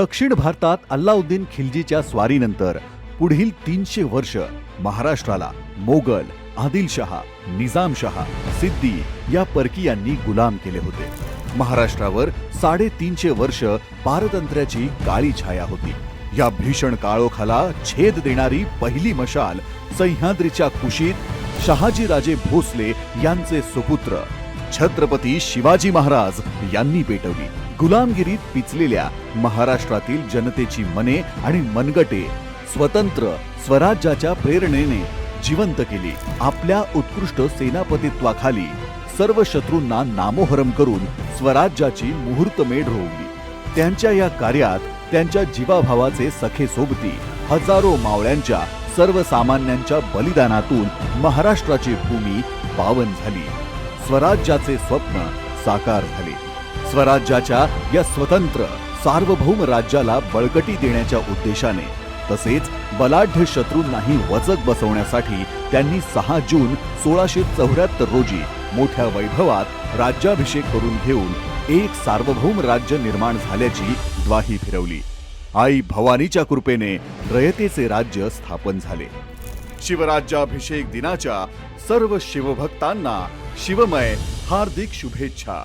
दक्षिण भारतात अल्लाउद्दीन खिलजीच्या स्वारीनंतर पुढील तीनशे वर्ष महाराष्ट्राला मोगल आदिलशहा निजामशहा सिद्दी या परकीयांनी गुलाम केले होते. महाराष्ट्रावर साडेतीनशे वर्ष पारतंत्र्याची काळी छाया होती. या भीषण काळोखाला छेद देणारी पहिली मशाल सह्याद्रीच्या कुशीत शहाजीराजे भोसले यांचे सुपुत्र छत्रपती शिवाजी महाराज यांनी पेटवली. गुलामगिरीत पिचलेल्या महाराष्ट्रातील जनतेची मने आणि मनगटे स्वतंत्र स्वराज्याच्या प्रेरणेने जिवंत केली. आपल्या उत्कृष्ट सेनापतित्वाखाली सर्व शत्रूंना नामोहरम करून स्वराज्याची मुहूर्तमेढ रोवली त्यांच्या या कार्यात त्यांच्या जीवाभावाचे सखे सोबती हजारो मावळ्यांच्या सर्वसामान्यांच्या बलिदानातून महाराष्ट्राची भूमी पावन झाली. स्वराज्याचे स्वप्न साकार झाले. स्वराज्याच्या या स्वतंत्र सार्वभौम राज्याला बळकटी देण्याच्या उद्देशाने तसेच बलाढ्य शत्रूंनाही वचक बसवण्यासाठी त्यांनी सहा जून सोळाशे चौऱ्याहत्तर रोजी मोठ्या वैभवात राज्याभिषेक करून घेऊन एक सार्वभौम राज्य निर्माण झाल्याची ग्वाही फिरवली. आई भवानीच्या कृपेने रयतेचे राज्य स्थापन झाले. शिवराज्याभिषेक दिनाच्या सर्व शिवभक्तांना शिवमय हार्दिक शुभेच्छा.